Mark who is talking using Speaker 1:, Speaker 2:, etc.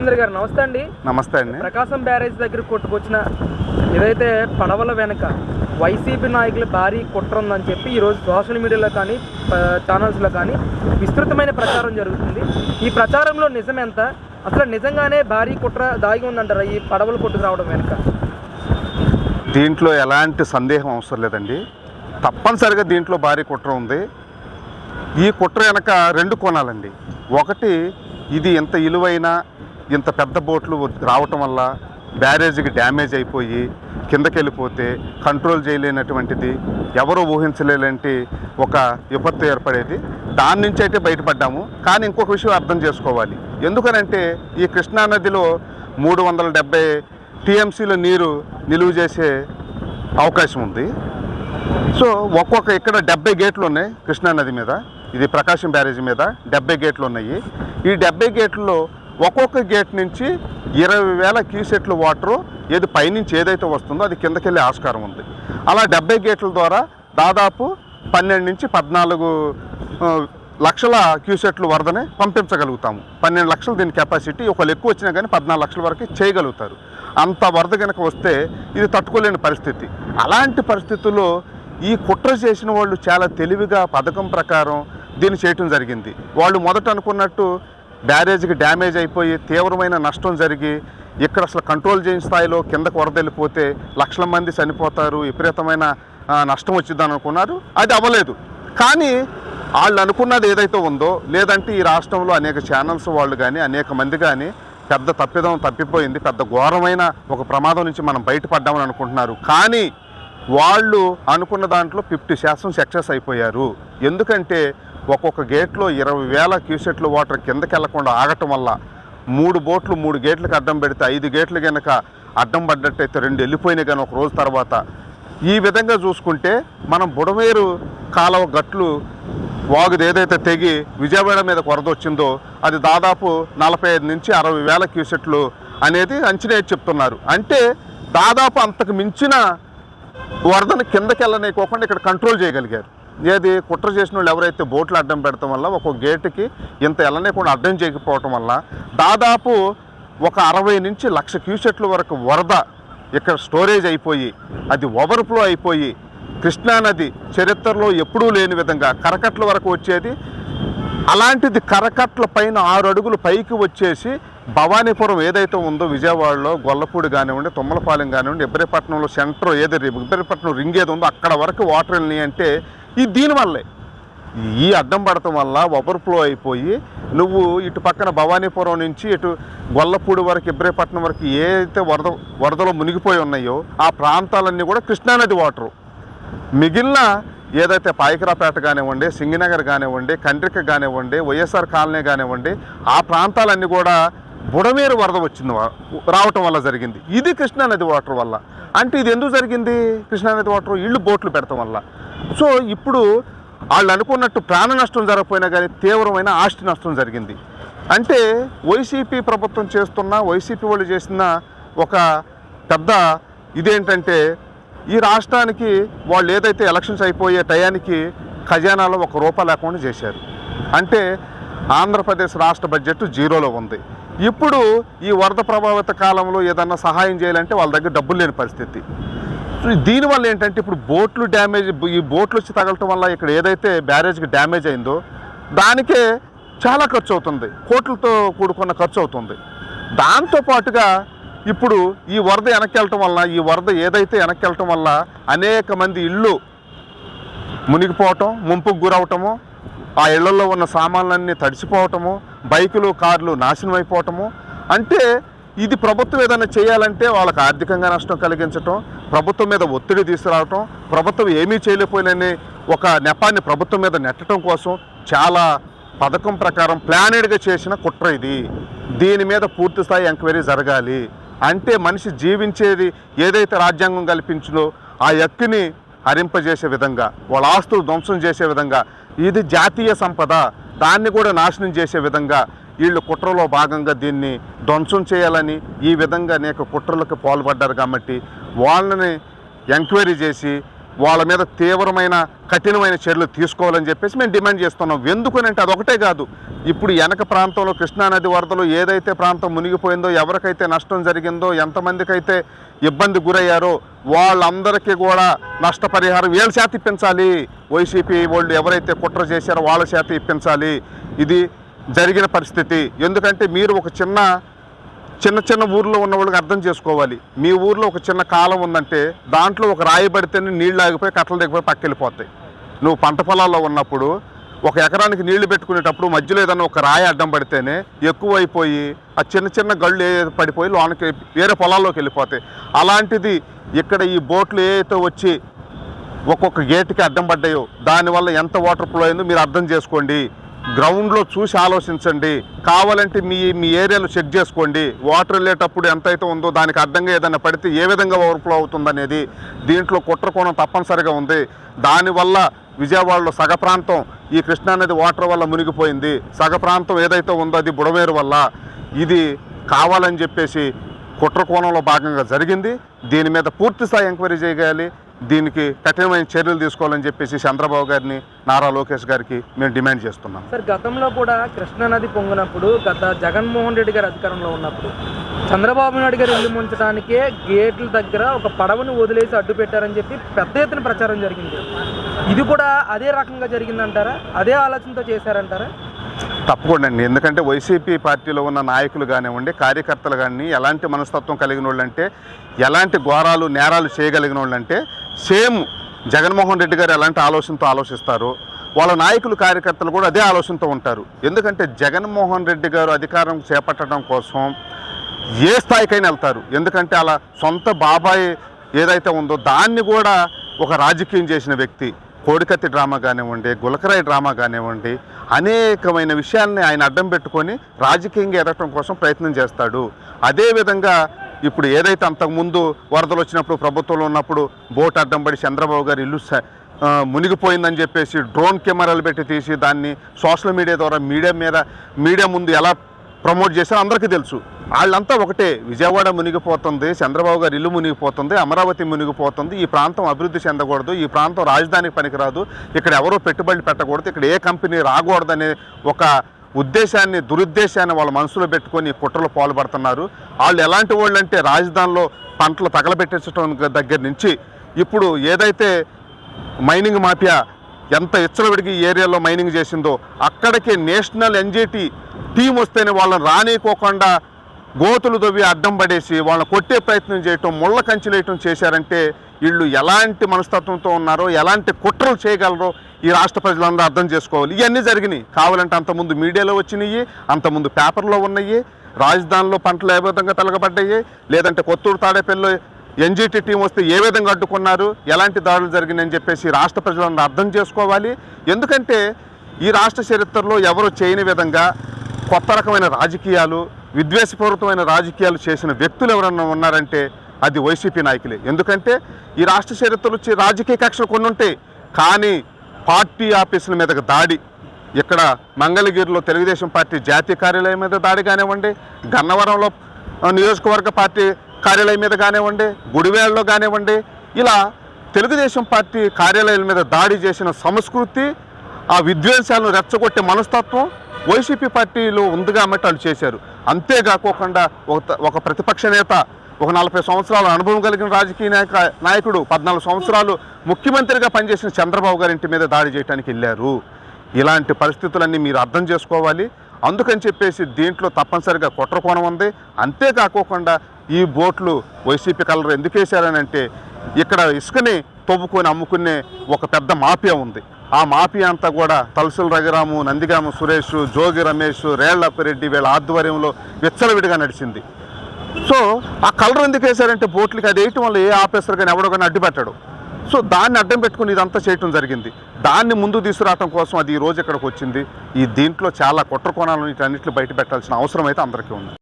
Speaker 1: రాజేంద్ర గారు నమస్తే అండి.
Speaker 2: నమస్తే అండి.
Speaker 1: ప్రకాశం బ్యారేజ్ దగ్గర కొట్టుకొచ్చిన ఏదైతే పడవల వెనక వైసీపీ నాయకుల భారీ కుట్ర ఉందని చెప్పి ఈరోజు సోషల్ మీడియాలో కానీ ఛానల్స్లో కానీ విస్తృతమైన ప్రచారం జరుగుతుంది. ఈ ప్రచారంలో నిజం ఎంత? అసలు నిజంగానే భారీ కుట్ర దాగి ఉందంటారా ఈ పడవలు కొట్టుకు రావడం వెనక?
Speaker 2: దీంట్లో ఎలాంటి సందేహం అవసరం లేదండి. తప్పనిసరిగా దీంట్లో భారీ కుట్ర ఉంది. ఈ కుట్ర వెనక రెండు కోణాలండి. ఒకటి ఇది ఇంత ఇలువైన ఇంత పెద్ద బోట్లు రావటం వల్ల బ్యారేజీకి డ్యామేజ్ అయిపోయి కిందకి వెళ్ళిపోతే కంట్రోల్ చేయలేనటువంటిది ఎవరు ఊహించలేనంటి ఒక విపత్తు ఏర్పడేది. దాని నుంచి అయితే బయటపడ్డాము. కానీ ఇంకొక విషయం అర్థం చేసుకోవాలి. ఎందుకనంటే ఈ కృష్ణా నదిలో మూడు వందల డెబ్బై టీఎంసీల నీరు నిలువ చేసే అవకాశం ఉంది. సో ఒక్కొక్క ఇక్కడ డెబ్బై గేట్లు ఉన్నాయి కృష్ణా నది మీద. ఇది ప్రకాశం బ్యారేజ్ మీద డెబ్బై గేట్లు ఉన్నాయి. ఈ డెబ్బై గేట్లలో ఒక్కొక్క గేట్ నుంచి ఇరవై వేల క్యూసెట్ల వాటరు ఏది పైనుంచి ఏదైతే వస్తుందో అది కిందకి వెళ్ళే ఆస్కారం ఉంది. అలా డెబ్బై గేట్ల ద్వారా దాదాపు పన్నెండు నుంచి పద్నాలుగు లక్షల క్యూసెట్లు వరదనే పంపించగలుగుతాము. పన్నెండు లక్షలు దీని కెపాసిటీ ఒకళ్ళు ఎక్కువ వచ్చినా కానీ పద్నాలుగు లక్షల వరకు చేయగలుగుతారు. అంత వరద కనుక వస్తే ఇది తట్టుకోలేని పరిస్థితి. అలాంటి పరిస్థితుల్లో ఈ కుట్ర చేసిన వాళ్ళు చాలా తెలివిగా పథకం ప్రకారం దీన్ని చేయటం జరిగింది. వాళ్ళు మొదట అనుకున్నట్టు బ్యారేజ్కి డ్యామేజ్ అయిపోయి తీవ్రమైన నష్టం జరిగి ఇక్కడ అసలు కంట్రోల్ చేయని స్థాయిలో కిందకు వరదెళ్ళిపోతే లక్షల మంది చనిపోతారు విపరీతమైన నష్టం వచ్చిందని అనుకున్నారు. అది అవ్వలేదు. కానీ వాళ్ళు అనుకున్నది ఏదైతే ఉందో లేదంటే ఈ రాష్ట్రంలో అనేక ఛానల్స్ వాళ్ళు కానీ అనేక మంది కానీ పెద్ద తప్పిదం తప్పిపోయింది. పెద్ద ఘోరమైన ఒక ప్రమాదం నుంచి మనం బయటపడ్డామని అనుకుంటున్నారు. కానీ వాళ్ళు అనుకున్న దాంట్లో ఫిఫ్టీ శాతం సక్సెస్ అయిపోయారు. ఎందుకంటే ఒక్కొక్క గేట్లో ఇరవై వేల క్యూసెట్ల వాటర్ కిందకి వెళ్ళకుండా ఆగటం వల్ల మూడు బోట్లు మూడు గేట్లకు అడ్డం పెడితే ఐదు గేట్లు కనుక అడ్డం పడ్డట్టయితే రెండు వెళ్ళిపోయినాయి కానీ ఒక రోజు తర్వాత. ఈ విధంగా చూసుకుంటే మనం బుడమేరు కాలువ గట్లు వాగుది ఏదైతే తెగి విజయవాడ మీద కొరదొచ్చిందో అది దాదాపు నలభై ఐదు నుంచి అరవై వేల క్యూసెట్లు అనేది అంచనా చెప్తున్నారు. అంటే దాదాపు అంతకు మించిన వరదను కిందకి వెళ్ళనీకోకుండా ఇక్కడ కంట్రోల్ చేయగలిగారు. ఏది కుట్ర చేసిన వాళ్ళు ఎవరైతే బోట్లు అడ్డం పెడటం వల్ల ఒక గేటుకి ఇంత వెళ్ళనీయకుండా అడ్డం చేయకపోవటం వల్ల దాదాపు ఒక అరవై నుంచి లక్ష క్యూసెట్ల వరకు వరద ఇక్కడ స్టోరేజ్ అయిపోయి అది ఓవర్ఫ్లో అయిపోయి కృష్ణానది చరిత్రలో ఎప్పుడూ లేని విధంగా కరకట్ల వరకు వచ్చేది. అలాంటిది కరకట్ల పైన ఆరు అడుగులు పైకి వచ్చేసి భవానీపురం ఏదైతే ఉందో విజయవాడలో గొల్లపూడి కానివ్వండి తుమ్మలపాలెం కానివ్వండి ఇబ్బరిపట్నంలో సెంటర్ ఏది ఇబ్బరిపట్నం రింగ్ ఏది ఉందో అక్కడ వరకు వాటర్ వెళ్ళినాయి అంటే ఇది దీనివల్లే. ఈ అడ్డం పడటం వల్ల ఓవర్ఫ్లో అయిపోయి నువ్వు ఇటు పక్కన భవానీపురం నుంచి ఇటు గొల్లపూడి వరకు ఇబ్రేపట్నం వరకు ఏదైతే వరద వరదలో మునిగిపోయి ఉన్నాయో ఆ ప్రాంతాలన్నీ కూడా కృష్ణానది వాటరు మిగిలిన ఏదైతే పాయకరాపేట కానివ్వండి సింగినగర్ కానివ్వండి కండ్రిక కానివ్వండి వైఎస్ఆర్ కాలనీ కానివ్వండి ఆ ప్రాంతాలన్నీ కూడా బుడమేరు వరద వచ్చింది రావటం వల్ల జరిగింది. ఇది కృష్ణానది వాటర్ వల్ల. అంటే ఇది ఎందుకు జరిగింది కృష్ణానది వాటర్ ఇళ్ళు బోట్లు పెడతాం వల్ల. సో ఇప్పుడు వాళ్ళు అనుకున్నట్టు ప్రాణ నష్టం జరగకపోయినా కానీ తీవ్రమైన ఆస్తి నష్టం జరిగింది. అంటే వైసీపీ ప్రభుత్వం చేస్తున్న వైసీపీ వాళ్ళు చేసిన ఒక పెద్ద ఇదేంటంటే ఈ రాష్ట్రానికి వాళ్ళు ఏదైతే ఎలక్షన్స్ అయిపోయే టయానికి ఖజానాలో ఒక రూపాయి లేకుండా చేశారు. అంటే ఆంధ్రప్రదేశ్ రాష్ట్ర బడ్జెట్ జీరోలో ఉంది. ఇప్పుడు ఈ వరద ప్రభావిత కాలంలో ఏదన్నా సహాయం చేయాలంటే వాళ్ళ దగ్గర డబ్బులు లేని పరిస్థితి. దీనివల్ల ఏంటంటే ఇప్పుడు బోట్లు డ్యామేజ్ ఈ బోట్లు వచ్చి తగలటం వల్ల ఇక్కడ ఏదైతే బ్యారేజ్కి డ్యామేజ్ అయిందో దానికే చాలా ఖర్చు అవుతుంది. కోట్లతో కూడుకున్న ఖర్చు అవుతుంది. దాంతో పాటుగా ఇప్పుడు ఈ వరద వెనక్కి వెళ్ళటం వల్ల ఈ వరద ఏదైతే వెనక్కి వెళ్ళటం వల్ల అనేక మంది ఇళ్ళు మునిగిపోవటం ముంపుకు గురవటము ఆ ఇళ్ళలో ఉన్న సామాన్లన్నీ తడిసిపోవటము బైకులు కార్లు నాశనం అయిపోవటము. అంటే ఇది ప్రభుత్వం ఏదైనా చేయాలంటే వాళ్ళకి ఆర్థికంగా నష్టం కలిగించటం ప్రభుత్వం మీద ఒత్తిడి తీసుకురావటం ప్రభుత్వం ఏమీ చేయలేకపోయినని ఒక నెపాన్ని ప్రభుత్వం మీద నెట్టడం కోసం చాలా పథకం ప్రకారం ప్లానెడ్గా చేసిన కుట్ర ఇది. దీని మీద పూర్తి స్థాయి ఎంక్వైరీ జరగాలి. అంటే మనిషి జీవించేది ఏదైతే రాజ్యాంగం కల్పించిందో ఆ ఎక్కిని హరింపజేసే విధంగా వాళ్ళ ఆస్తులు ధ్వంసం చేసే విధంగా ఇది జాతీయ సంపద దాన్ని కూడా నాశనం చేసే విధంగా వీళ్ళు కుట్రలో భాగంగా దీన్ని ధ్వంసం చేయాలని ఈ విధంగా అనేక కుట్రలకు పాల్పడ్డారు కాబట్టి వాళ్ళని ఎంక్వైరీ చేసి వాళ్ళ మీద తీవ్రమైన కఠినమైన చర్యలు తీసుకోవాలని చెప్పేసి మేము డిమాండ్ చేస్తున్నాం. ఎందుకనంటే అదొకటే కాదు. ఇప్పుడు వెనక ప్రాంతంలో కృష్ణానది వరదలు ఏదైతే ప్రాంతం మునిగిపోయిందో ఎవరికైతే నష్టం జరిగిందో ఎంతమందికైతే ఇబ్బంది గురయ్యారో వాళ్ళందరికీ కూడా నష్టపరిహారం వీళ్ళ చేత ఇప్పించాలి. వైసీపీ వాళ్ళు ఎవరైతే కుట్ర చేశారో వాళ్ళ చేత ఇప్పించాలి. ఇది జరిగిన పరిస్థితి. ఎందుకంటే మీరు ఒక చిన్న చిన్న చిన్న ఊర్లో ఉన్న వాళ్ళకి అర్థం చేసుకోవాలి. మీ ఊర్లో ఒక చిన్న కాలం ఉందంటే దాంట్లో ఒక రాయి పడితేనే నీళ్ళు ఆగిపోయి కట్టలు దిగిపోయి పక్కెళ్ళిపోతాయి. నువ్వు పంట పొలాల్లో ఉన్నప్పుడు ఒక ఎకరానికి నీళ్ళు పెట్టుకునేటప్పుడు మధ్యలో ఏదైనా ఒక రాయి అడ్డం పడితేనే ఎక్కువ అయిపోయి ఆ చిన్న చిన్న గళ్ళు ఏ పడిపోయి లోనకి వేరే పొలాల్లోకి వెళ్ళిపోతాయి. అలాంటిది ఇక్కడ ఈ బోట్లు ఏదైతే వచ్చి ఒక్కొక్క గేటుకి అడ్డం పడ్డాయో దానివల్ల ఎంత వాటర్ ఫ్లో అయిందో మీరు అర్థం చేసుకోండి. గ్రౌండ్లో చూసి ఆలోచించండి. కావాలంటే మీ మీ ఏరియాలో చెక్ చేసుకోండి. వాటర్ వెళ్ళేటప్పుడు ఎంతైతే ఉందో దానికి అడ్డంగా ఏదైనా పడితే ఏ విధంగా ఓవర్ఫ్లో అవుతుందనేది దీంట్లో కుట్రకోణం తప్పనిసరిగా ఉంది. దానివల్ల విజయవాడలో సగ ప్రాంతం ఈ కృష్ణానది వాటర్ వల్ల మునిగిపోయింది. సగ ప్రాంతం ఏదైతే ఉందో అది బుడమేరు వల్ల ఇది కావాలని చెప్పేసి కుట్ర కోణంలో భాగంగా జరిగింది. దీని మీద పూర్తి స్థాయి ఎంక్వైరీ చేయాలి. దీనికి కఠినమైన చర్యలు తీసుకోవాలని చెప్పేసి చంద్రబాబు గారిని నారా లోకేష్ గారికి మేము డిమాండ్ చేస్తున్నాం.
Speaker 1: సార్ గతంలో కూడా కృష్ణానది పొంగినప్పుడు గత జగన్మోహన్ రెడ్డి గారు అధికారంలో ఉన్నప్పుడు చంద్రబాబు నాయుడు గారు ఇల్లు ముంచడానికే గేట్ల దగ్గర ఒక పడవను వదిలేసి అడ్డు పెట్టారని చెప్పి పెద్ద ఎత్తున ప్రచారం జరిగింది. ఇది కూడా అదే రకంగా జరిగిందంటారా? అదే ఆలోచనతో చేశారంటారా?
Speaker 2: తప్పకుండా అండి. ఎందుకంటే వైసీపీ పార్టీలో ఉన్న నాయకులు కానివ్వండి కార్యకర్తలు కానీ ఎలాంటి మనస్తత్వం కలిగిన వాళ్ళంటే ఎలాంటి ఘోరాలు నేరాలు చేయగలిగిన వాళ్ళంటే సేమ్ జగన్మోహన్ రెడ్డి గారు ఎలాంటి ఆలోచనతో ఆలోచిస్తారు వాళ్ళ నాయకులు కార్యకర్తలు కూడా అదే ఆలోచనతో ఉంటారు. ఎందుకంటే జగన్మోహన్ రెడ్డి గారు అధికారం చేపట్టడం కోసం ఏ స్థాయికైనా వెళ్తారు. ఎందుకంటే అలా సొంత బాబాయ్ ఏదైతే ఉందో దాన్ని కూడా ఒక రాజకీయం చేసిన వ్యక్తి. కోడికత్తి డ్రామా కానివ్వండి గులకరాయి డ్రామా కానివ్వండి అనేకమైన విషయాల్ని ఆయన అడ్డం పెట్టుకొని రాజకీయంగా ఎదగటం కోసం ప్రయత్నం చేస్తాడు. అదేవిధంగా ఇప్పుడు ఏదైతే అంతకుముందు వరదలు వచ్చినప్పుడు ప్రభుత్వంలో ఉన్నప్పుడు బోట్ అడ్డం పడి చంద్రబాబు గారు ఇల్లు మునిగిపోయిందని చెప్పేసి డ్రోన్ కెమెరాలు పెట్టి తీసి దాన్ని సోషల్ మీడియా ద్వారా మీడియా మీద మీడియా ముందు ఎలా ప్రమోట్ చేశారో అందరికీ తెలుసు. వాళ్ళంతా ఒకటే. విజయవాడ మునిగిపోతుంది చంద్రబాబు గారి ఇల్లు మునిగిపోతుంది అమరావతి మునిగిపోతుంది. ఈ ప్రాంతం అభివృద్ధి చెందకూడదు ఈ ప్రాంతం రాజధానికి పనికిరాదు. ఇక్కడ ఎవరో పెట్టుబడులు పెట్టకూడదు ఇక్కడ ఏ కంపెనీ రాకూడదనే ఒక ఉద్దేశాన్ని దురుద్దేశాన్ని వాళ్ళ మనసులో పెట్టుకొని కుట్రలు పాల్పడుతున్నారు. వాళ్ళు ఎలాంటి వాళ్ళు అంటే రాజధానిలో పంటలు తగలబెట్టించడం దగ్గర నుంచి ఇప్పుడు ఏదైతే మైనింగ్ మాఫియా ఎంత ఇచ్చలవిడికి ఏరియాలో మైనింగ్ చేసిందో అక్కడికి నేషనల్ ఎన్జిటి టీం వస్తేనే వాళ్ళని రానికోకుండా గోతులు దవ్వి అడ్డం పడేసి వాళ్ళని కొట్టే ప్రయత్నం చేయటం ముళ్ళ కంచెలేయటం చేశారంటే వీళ్ళు ఎలాంటి మనస్తత్వంతో ఉన్నారో ఎలాంటి కుట్రలు చేయగలరో ఈ రాష్ట్ర ప్రజలందరూ అర్థం చేసుకోవాలి. ఇవన్నీ జరిగినాయి. కావాలంటే అంతకుముందు మీడియాలో వచ్చినాయి అంతకుముందు పేపర్లో ఉన్నాయి రాజధానిలో పంటలు ఏ విధంగా తలగబడ్డాయి లేదంటే కొత్తూరు తాడేపల్లిలో ఎన్జీటీ టీం వస్తే ఏ విధంగా అడ్డుకున్నారు ఎలాంటి దాడులు జరిగినాయని చెప్పేసి రాష్ట్ర ప్రజలందరూ అర్థం చేసుకోవాలి. ఎందుకంటే ఈ రాష్ట్ర చరిత్రలో ఎవరు చేయని విధంగా కొత్త రకమైన రాజకీయాలు విద్వేషపూరితమైన రాజకీయాలు చేసిన వ్యక్తులు ఎవరన్నా ఉన్నారంటే అది వైసీపీ నాయకులే. ఎందుకంటే ఈ రాష్ట్ర చరిత్రలో వచ్చి రాజకీయ కక్షలు కొన్ని ఉంటాయి. కానీ పార్టీ ఆఫీసుల మీదకి దాడి ఇక్కడ మంగళగిరిలో తెలుగుదేశం పార్టీ జాతీయ కార్యాలయం మీద దాడి కానివ్వండి గన్నవరంలో నియోజకవర్గ పార్టీ కార్యాలయం మీద కానివ్వండి గుడివేళ్ళలో కానివ్వండి ఇలా తెలుగుదేశం పార్టీ కార్యాలయాల మీద దాడి చేసిన సంస్కృతి ఆ విద్వేషాలను రెచ్చగొట్టే మనస్తత్వం వైసీపీ పార్టీలో ఉంది కాబట్టి వాళ్ళు చేశారు. అంతేకాకోకుండా ఒక ఒక ప్రతిపక్ష నేత ఒక నలభై సంవత్సరాల అనుభవం కలిగిన రాజకీయ నాయక నాయకుడు పద్నాలుగు సంవత్సరాలు ముఖ్యమంత్రిగా పనిచేసిన చంద్రబాబు గారి ఇంటి మీద దాడి చేయడానికి వెళ్ళారు. ఇలాంటి పరిస్థితులన్నీ మీరు అర్థం చేసుకోవాలి. అందుకని చెప్పేసి దీంట్లో తప్పనిసరిగా కుట్రకోణం ఉంది. అంతేకాకోకుండా ఈ బోట్లు వైసీపీ కలర్ ఎందుకు వేశారని అంటే ఇక్కడ ఇసుకని తవ్వుకొని అమ్ముకునే ఒక పెద్ద మాఫియా ఉంది. ఆ మాఫియా అంతా కూడా తలసుల రఘురాము నందిగామ సురేష్ జోగి రమేష్ రేళ్ళప్పిరెడ్డి వీళ్ళ ఆధ్వర్యంలో విచ్చలవిడిగా నడిచింది. సో ఆ కలర్ ఎందుకు వేశారంటే బోట్లకి అది వేయటం వల్ల ఏ ఆఫీసర్ కానీ ఎవడో కానీ అడ్డుపెట్టడు సో దాన్ని అడ్డం పెట్టుకుని ఇదంతా చేయటం జరిగింది. దాన్ని ముందు తీసుకురావడం కోసం అది ఈ రోజు ఇక్కడికి వచ్చింది. ఈ దీంట్లో చాలా కుట్ర కోణాలను వీటన్నిటిని బయట పెట్టాల్సిన అవసరం అయితే అందరికీ ఉంది.